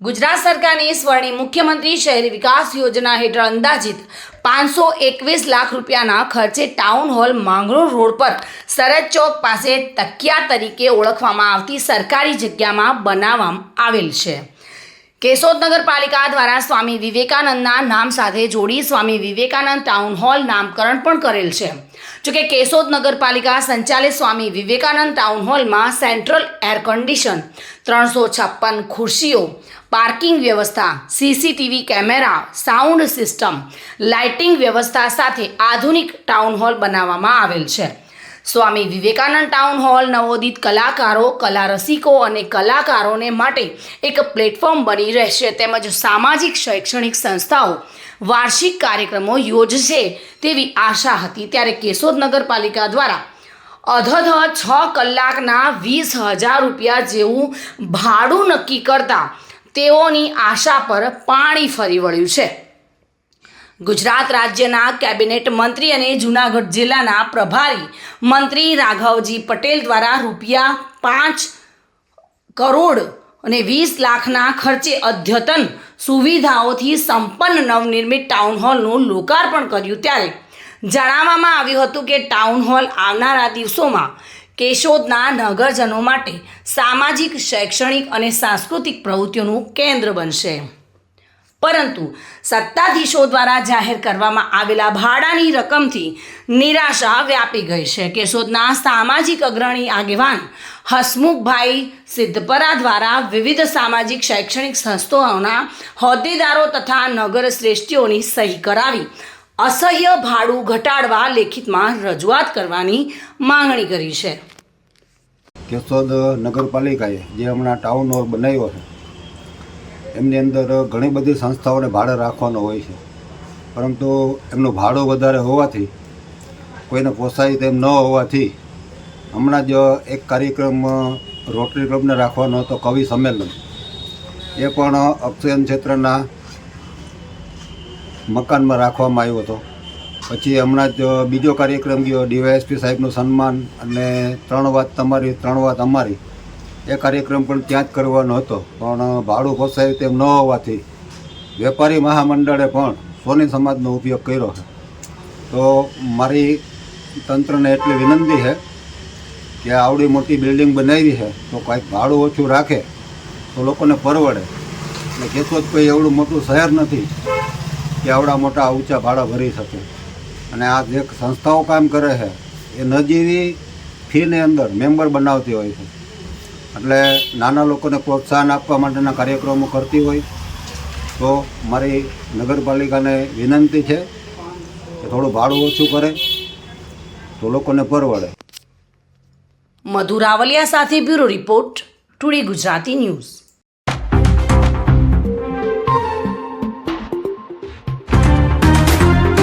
ગુજરાત સરકારની સ્વર્ણિમ મુખ્યમંત્રી શહેરી વિકાસ યોજના હેઠળ અંદાજિત પાંચસો એકવીસ લાખ રૂપિયાના ખર્ચે ટાઉન હોલ માંગરોળ રોડ પર સરહદ ચોક પાસે તકિયા તરીકે ઓળખવામાં આવતી સરકારી જગ્યામાં બનાવવામાં આવેલ છે. કેશોદ નગરપાલિકા દ્વારા સ્વામી વિવેકાનંદના નામ સાથે જોડી સ્વામી વિવેકાનંદ ટાઉન હોલ નામકરણ પણ કરેલ છે. જોકે કેશોદ નગરપાલિકા સંચાલિત સ્વામી વિવેકાનંદ ટાઉન હોલમાં સેન્ટ્રલ એર કન્ડિશન, ત્રણસો છપ્પન ખુરશીઓ, પાર્કિંગ વ્યવસ્થા, CCTV camera, sound system, lighting વ્યવસ્થા સાથે આધુનિક ટાઉન હોલ બનાવવામાં આવેલ છે. સ્વામી વિવેકાનંદ ટાઉન હોલ નવોદિત કલાકારો કલા રસિકો અને કલાકારોને માટે એક પ્લેટફોર્મ બની રહેશે તેમજ સામાજિક શૈક્ષણિક સંસ્થાઓ, વાર્ષિક કાર્યક્રમો યોજશે તેવી આશા હતી ત્યારે કેશોદ નગરપાલિકા દ્વારા અધધ છ કલાકના વીસ હજાર રૂપિયા જેવું ભાડું નક્કી કરતા તેઓની આશા પર પાણી ફરી વળ્યું છે. ગુજરાત રાજ્યના કેબિનેટ મંત્રી અને જૂનાગઢ જિલ્લાના પ્રભારી મંત્રી રાઘવજી પટેલ દ્વારા રૂપિયા પાંચ કરોડ અને વીસ લાખના ખર્ચે અદ્યતન સુવિધાઓથી સંપન્ન નવનિર્મિત ટાઉન હોલનું લોકાર્પણ કર્યું ત્યારે જણાવવામાં આવ્યું હતું કે ટાઉન હોલ આવનારા દિવસોમાં કેશોદના નગરજનો માટે સામાજિક, શૈક્ષણિક અને સાંસ્કૃતિક પ્રવૃત્તિઓનું કેન્દ્ર બનશે. પરંતુ સત્તાધીશો દ્વારા જાહેર કરવામાં આવેલા ભાડાની રકમથી નિરાશા વ્યાપી ગઈ છે. કેશોદના સામાજિક અગ્રણી આગેવાન હસમુખભાઈ સિદ્ધપરા દ્વારા વિવિધ સામાજિક શૈક્ષણિક સંસ્થાઓના હોદ્દેદારો તથા નગર શ્રેષ્ઠીઓની સહી કરાવી, અસહ્ય ભાડું ઘટાડવા લેખિતમાં રજૂઆત કરવાની માંગણી કરી છે. કેશોદ નગરપાલિકાએ જે હમણાં ટાઉન હોલ બનાવ્યો છે એમની અંદર ઘણી બધી સંસ્થાઓને ભાડે રાખવાનો હોય છે. પરંતુ એમનો ભાડો વધારે હોવાથી, કોઈને પોસાય તેમ ન હોવાથી, હમણાં જ એક કાર્યક્રમ, રોટરી ક્લબને રાખવાનો હતો કવિ સંમેલન. એ પણ અક્ષયન ક્ષેત્રના મકાનમાં રાખવામાં આવ્યો હતો. પછી હમણાં જ બીજો કાર્યક્રમ ગયો, ડીવાયએસપી સાહેબનું સન્માન અને ત્રણ વાત તમારી, ત્રણ વાત અમારી. એ કાર્યક્રમ પણ ત્યાં જ કરવાનો હતો. પણ ભાડું પોસાય તેમ ન હોવાથી વેપારી મહામંડળે પણ સોની સમાજનો ઉપયોગ કર્યો છે. તો મારી તંત્રને એટલી વિનંતી છે કે આવડી મોટી બિલ્ડિંગ બનાવી છે, તો કાંઈક ભાડું ઓછું રાખે તો લોકોને પરવડે. એટલે કેશોદ કોઈ એવડું મોટું શહેર નથી કે આવડા મોટા ઊંચા ભાડા ભરી શકે. અને આ જે સંસ્થાઓ કામ કરે છે, એ નજીવી ફીની અંદર મેમ્બર બનાવતી હોય છે. એટલે નાના લોકોને પ્રોત્સાહન આપવા માટેના કાર્યક્રમો કરતી હોય, તો મારી નગરપાલિકાને વિનંતી છે કે થોડું ભાડું ઓછું કરે, તો લોકોને પરવડે. મધુ રાવલિયા સાથે bureau report, today Gujarati news.